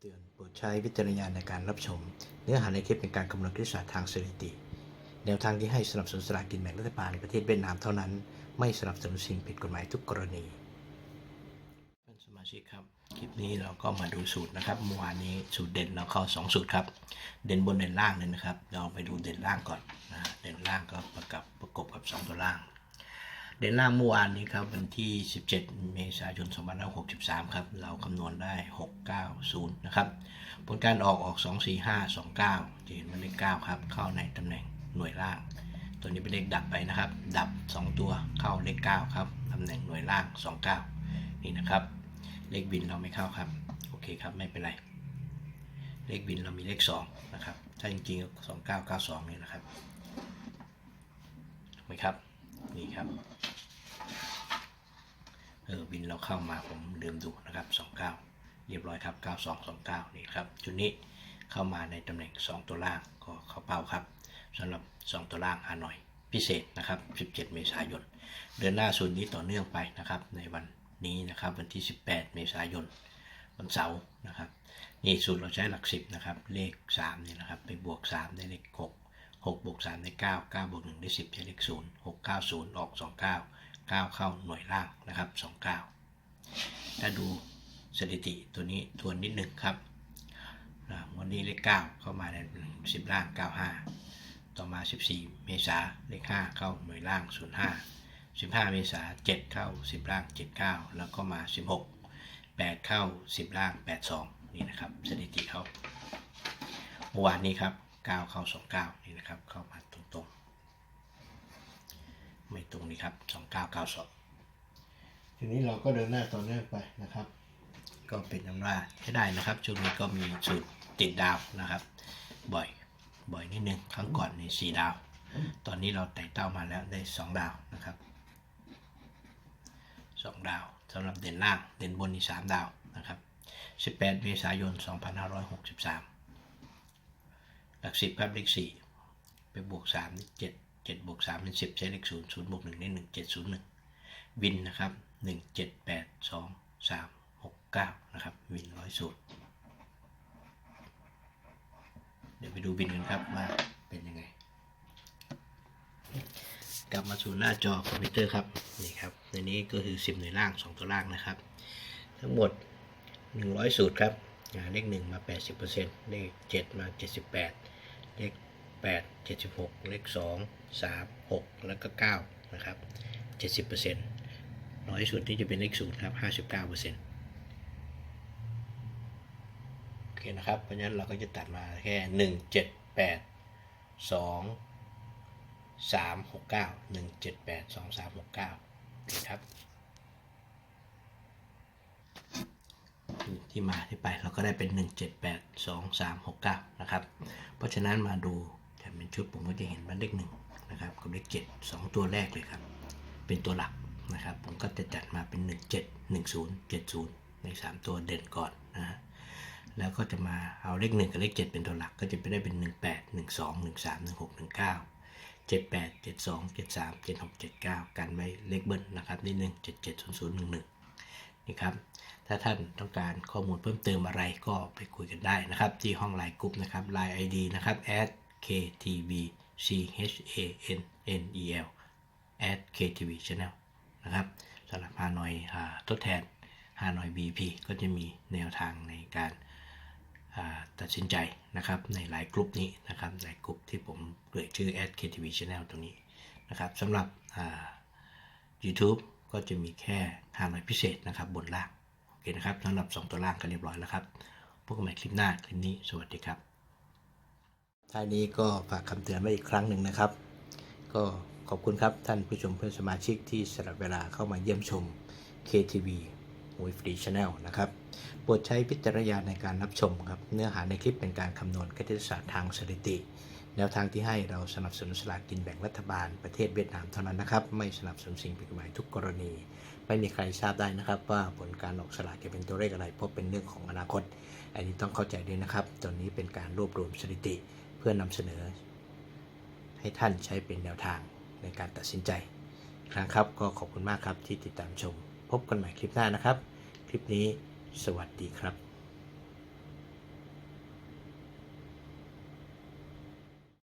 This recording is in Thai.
เตือนโปรดใช้วิจารณญาณในการรับชม เนื้อหาในคลิปเป็นการคำนวณคณิตศาสตร์ทางสถิติ แนวทางที่ให้สนับสนุนสลากกินแบ่งรัฐบาลในประเทศเวียดนามเท่านั้น ไม่สนับสนุนสิ่งผิดกฎหมายทุกกรณีท่านสมาชิกครับ คลิปนี้เราก็มาดูสูตรนะครับเมื่อวานนี้สูตรเด่นเราเข้า 2 สูตรครับ เด่นบนเด่นล่างเลยนะครับ เราไปดูเด่นล่างก่อนนะเด่นล่างก็ประกับประกบกับ 2 ตัวล่าง เด่นล่างเมื่อวานนี้ครับวันที่ 17 เมษายน 2563 ครับ เราคำนวณได้ 690 นะครับ ผลการออกออก 2 4 5 2 9จะเห็นมันเลข9ครับ เข้าในตำแหน่งหน่วยล่าง ตัวนี้เป็นเลขดับไปนะครับ ดับ 2 ตัวเข้าเลข9ครับตำแหน่งหน่วยล่าง 29 นี่นะครับ เลขบินเราไม่เข้าครับ โอเคครับไม่เป็นไร เลขบินเรามีเลข2นะครับ ถ้าจริงๆ 2992 นี่นะครับถูกไหมครับนี่ครับ ออบินเราเข้ามาผมลืมดูนะครับ 29 เรียบร้อยครับ 9229 นี่ครับชุดนี้เข้ามาในตำแหน่ง 2 ตัวล่างก็เข้าเป้าครับสำหรับ 2 ตัวล่างฮานอย พิเศษนะครับ 17 เมษายน เดือนหน้าส่วนนี้ต่อเนื่องไปนะครับ ในวันนี้นะครับวันที่ 18 เมษายน วันเสาร์นะครับนี่สูตรเราใช้หลัก 10นะครับเลข3นี่นะครับไปบวก 3 ได้เลข 6 6บวก3ได้ 9 9บวก1ได้ 10ใช้เลข0 6 9 0 ออก 29 9 เข้าหน่วยล่างนะครับ 29 ถ้าดูสถิติตัวนี้ทวนนิดหนึ่งครับวันนี้เลข 9 เข้ามาใน 10 ล่าง 95 ต่อมา 14 เมษาเลข 5 เข้าหน่วยล่าง 05 15 เมษา7เข้า 10 ล่าง 79 แล้วก็มา 16 8 เข้า 10 ล่าง 82 นี่นะครับสถิติเขาเมื่อวานนี้ครับ 9 เข้า 29 นี่นะครับ เข้ามาตรงๆ ไม่ตรงนี้ครับ2992ทีนี้เราก็เดินหน้าต่อเนื่องไปนะครับ ก็เป็นอันว่าใช้ได้นะครับช่วงนี้ก็มีสูตรติดดาวนะครับ บ่อยบ่อยนิดนึงครั้งก่อนนี่สี่ดาว ตอนนี้เราไต่เต้ามาแล้วได้สองดาวนะครับสองดาวสำหรับเด่นล่างเด่นบนนี่สามดาวนะครับ 18 เมษายน 2563 หลักสิบครับเลขสี่ไปบวกสามนี่เจ็ด จ็ดบวกสามเป็นสิบใช้เลขศูนย์ศูนย์บวกหนึ่งได้หนึ่งเจ็ดศูนย์หนึ่งวินนะครับหนึ่งเจ็ดแปดสองสามหกเก้านะครับ วินร้อยสูตร เดี๋ยวไปดูวินกันครับว่าเป็นยังไง กลับมาสู่หน้าจอคอมพิวเตอร์ครับ นี่ครับ ในนี้ก็คือสิบหน่วยล่างสองตัวล่างนะครับ ทั้งหมด 100 สูตรครับอ่าเลข 1 มา 80%เลข 7 มา 78 เลข 8 76 เลข 2 3 6 แล้วก็ 9 นะครับ 70%น้อยสุดที่จะเป็นเลขศูนย์ครับ 59%โอเคนะครับ เพราะฉะนั้นเราก็จะตัดมาแค่ 1 7 8 2 3 6 9 1 7 8 2 3 6 9นะครับที่มาที่ไปเราก็ได้เป็น 1 7 8 2 3 6 9 นะครับ เพราะฉะนั้นมาดู เป็นชุดผมก็จะเห็นว่าเลข1นะครับกับเลข7 2ตัวแรกเลยครับ เป็นตัวหลักนะครับ ผมก็จะจัดมาเป็น 1 7 1 0 7 0 ใน 3 ตัวเด่นก่อนนะฮะแล้วก็จะมาเอาเลข 1 กับเลข 7 เป็นตัวหลักก็จะไปได้เป็น 1 8 1 2 1 3 1 6 1 9 7 8 7 2 7 3 7 6 7 9 กันไว้เลขเบิ้ลนะครับนิดนึง7 7 0 0 1 1นี่ครับ ถ้าท่านต้องการข้อมูลเพิ่มเติมอะไรก็ไปคุยกันได้นะครับ ที่ห้องไลน์กรุ๊ปนะครับ Line ID นะครับ @ktv KTVCHANNEL at @ktv channel นะครับสำหรับฮานอยอทดแทนฮานอย BP ก็จะมีแนวทางในการตัดสินใจนะครับในหลายกลุ่มนี้นะครับหลายกลุ่มที่ผมเอ่ยชื่อ @ktv channel ตรงนี้นะครับสำหรับ YouTube ก็จะมีแค่ทานอยพิเศษนะครับบนล่างโอเคนะครับสำหรับ 2 ตัวล่างก็เรียบร้อยแล้วครับพบกันใหม่คลิปหน้าคลิปนี้สวัสดีครับ ท้ายนี้ก็ฝากคำเตือนไว้อีกครั้งหนึ่งนะครับ ก็ขอบคุณครับท่านผู้ชมเพื่อนสมาชิกที่สละเวลาเข้ามาเยี่ยมชม KTV มวยฟรีชาแนลนะครับโปรดใช้พิจารณาในการรับชมครับ เนื้อหาในคลิปเป็นการคำนวณคณิตศาสตร์ทางสถิติ แนวทางที่ให้เราสนับสนุนสลากกินแบ่งรัฐบาลประเทศเวียดนามเท่านั้นนะครับ ไม่สนับสนุนสิ่งผิดกฎหมายทุกกรณี ไม่มีใครทราบได้นะครับ ว่าผลการออกสลากจะเป็นตัวเลขอะไรเพราะเป็นเรื่องของอนาคต อันนี้ต้องเข้าใจด้วยนะครับ ตอนนี้เป็นการรวบรวมสถิติ เพื่อนำเสนอ ให้ท่านใช้เป็นแนวทางในการตัดสินใจครั้งครับก็ขอบคุณมากครับที่ติดตามชม พบกันใหม่คลิปหน้านะครับ คลิปนี้สวัสดีครับ